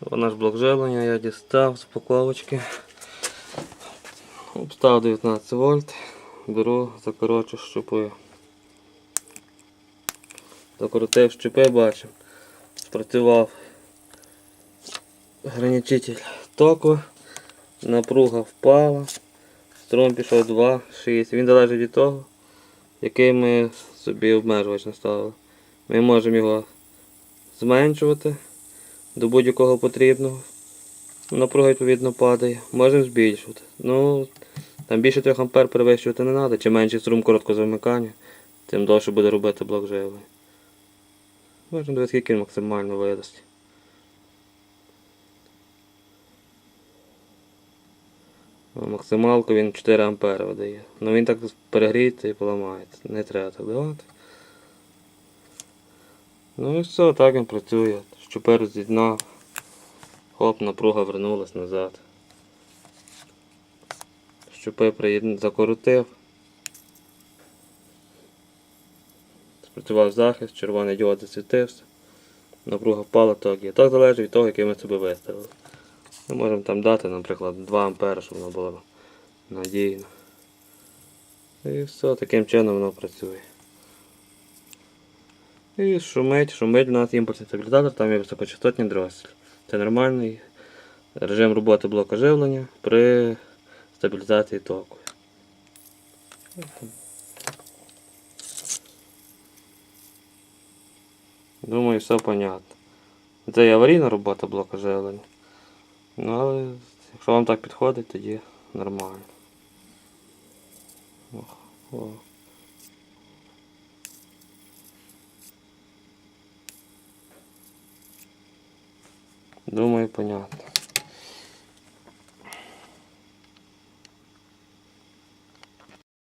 Наш блок живлення я дістав з упаковочки. Обстав 19 вольт. Беру, закорочу щупи. Закоротив щупи, бачимо. Спрацював граничитель току. Напруга впала. Струм пішов 2,6. Він залежить від того, який ми собі обмежувач наставили. Ми можемо його зменшувати до будь-якого потрібного. Напруга відповідно падає. Можемо збільшувати. Ну, там більше 3 ампер перевищувати не треба. Чим менший струм короткого замикання, тим довше буде робити блок живлення. Можемо дивитися, скільки максимально видасть. Ну, Максималку він 4 ампери видає. Ну він так перегріється і поламається. Не треба так давати. Ну і все, так він працює. Щупер роз'єднав. Хоп, напруга вернулась назад. Щупи приєдн... закоротив. Спрацював захист, червоний діод засвітився. Напруга впала, так є. Так залежить від того, який ми собі виставили. Ми можемо там дати, наприклад, 2 ампери, щоб воно було надійно. І все, таким чином воно працює. І шумить, шумить у нас імпульсний стабілізатор, там є високочастотний дроссель. Це нормальний режим роботи блока живлення при стабілізації току. Думаю, все понятно. Це і аварійна робота блока живлення. Ну, але якщо вам так підходить, тоді нормально. Ох, о. Думаю, понятно.